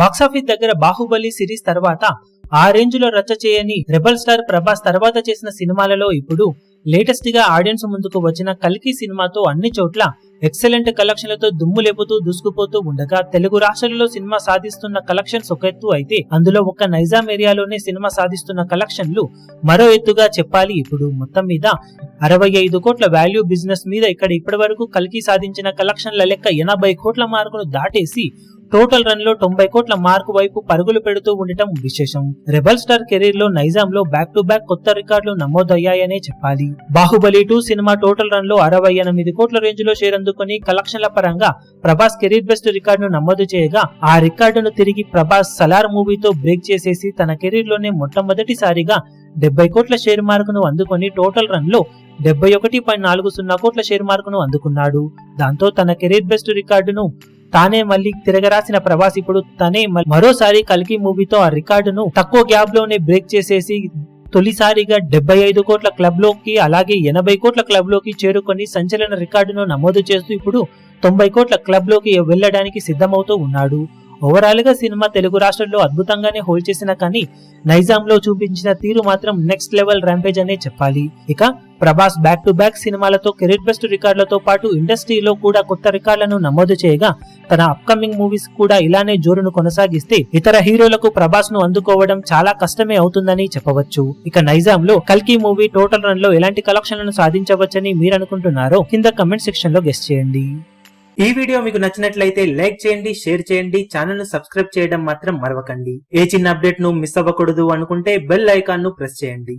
Box office దగ్గర Baahubali series తర్వాత ఆ రేంజ్లో రచ్చ చేయని రెబల్ స్టార్ ప్రభాస్ తర్వాత చేసిన సినిమాలలో ఇప్పుడు లేటెస్ట్గా ఆడియన్స్ ముందుకు వచ్చిన కల్కి సినిమాతో అన్ని చోట్ల ఎక్సలెంట్ కలెక్షన్లతో దుమ్ము లేపుతూ దూసుకుపోతూ ఉండగా తెలుగు రాష్ట్రాలలో సినిమా సాధిస్తున్న కలెక్షన్స్ ఒక ఎత్తు అయితే అందులో ఒక్క నైజాం ఏరియాలోనే సినిమా సాధిస్తున్న కలెక్షన్లు మరో ఎత్తుగా చెప్పాలి. ఇప్పుడు మొత్తం మీద అరవై ఐదు కోట్ల వాల్యూ బిజినెస్ మీద ఇక్కడ ఇప్పటి వరకు కల్కి సాధించిన కలెక్షన్ల లెక్క ఎనభై కోట్ల మార్కును దాటేసి టోటల్ రన్లో తొంభై కోట్ల మార్కు వైపు పరుగులు పెడుతూ ఉండటం విశేషం. రెబల్ స్టార్ కెరీర్లో నైజాం లో బ్యాక్ టు బ్యాక్ కొత్త రికార్డులు నమోదయ్యాయనే చెప్పాలి. బాహుబలి టూ సినిమా టోటల్ రన్లో అరవై ఎనిమిది కోట్ల రేంజ్లో షేర్ అందుకుని కలెక్షన్ల పరంగా ప్రభాస్ కెరీర్ బెస్ట్ రికార్డును నమోదు చేయగా ఆ రికార్డును తిరిగి ప్రభాస్ సలార్ మూవీతో బ్రేక్ చేసేసి తన కెరీర్లోనే మొట్టమొదటిసారిగా డెబ్బై కోట్ల షేర్ మార్కును అందుకొని టోటల్ రన్లో డెబ్బై ఒకటి పాయింట్ నాలుగు సున్నా కోట్ల షేర్ మార్కును అందుకున్నాడు. దాంతో తన కెరీర్ బెస్ట్ రికార్డును తానే మళ్ళీ తిరగరాసిన ప్రభాస్ ఇప్పుడు తనే మరోసారి కల్కి మూవీతో ఆ రికార్డును తక్కువ గ్యాప్లోనే బ్రేక్ చేసేసి తొలిసారిగా డెబ్బై ఐదు కోట్ల క్లబ్లోకి అలాగే ఎనభై కోట్ల క్లబ్లోకి చేరుకొని సంచలన రికార్డును నమోదు చేస్తూ ఇప్పుడు తొంభై కోట్ల క్లబ్లోకి వెళ్ళడానికి సిద్ధమవుతూ ఉన్నాడు. ఓవరాల్గా సినిమా తెలుగు రాష్ట్రంలో అద్భుతంగానే హోల్డ్ చేసిన కానీ నైజాం లో చూపించిన తీరు మాత్రం నెక్స్ట్ లెవెల్ ర్యాంపేజ్ అనే చెప్పాలి. ఇక ప్రభాస్ బ్యాక్ టు బ్యాక్ సినిమాలతో కెరీర్ బెస్ట్ రికార్డులతో పాటు ఇండస్ట్రీలో కూడా కొత్త రికార్డులను నమోదు చేయగా తన అప్కమింగ్ మూవీస్ కూడా ఇలానే జోరును కొనసాగిస్తే ఇతర హీరోలకు ప్రభాస్ను అందుకోవడం చాలా కష్టమే అవుతుందని చెప్పవచ్చు. ఇక నైజాం లో కల్కి మూవీ టోటల్ రన్లో ఎలాంటి కలెక్షన్లను సాధించవచ్చని మీరు అనుకుంటున్నారో కింద కమెంట్ సెక్షన్లో గెస్ట్ చేయండి. ఈ వీడియో మీకు నచ్చినట్లయితే లైక్ చేయండి షేర్ చేయండి ఛానల్ను సబ్స్క్రైబ్ చేయడం మాత్రం మరవకండి. ఏ చిన్న అప్డేట్ను మిస్ అవ్వకూడదు అనుకుంటే బెల్ ఐకాన్ను ప్రెస్ చేయండి.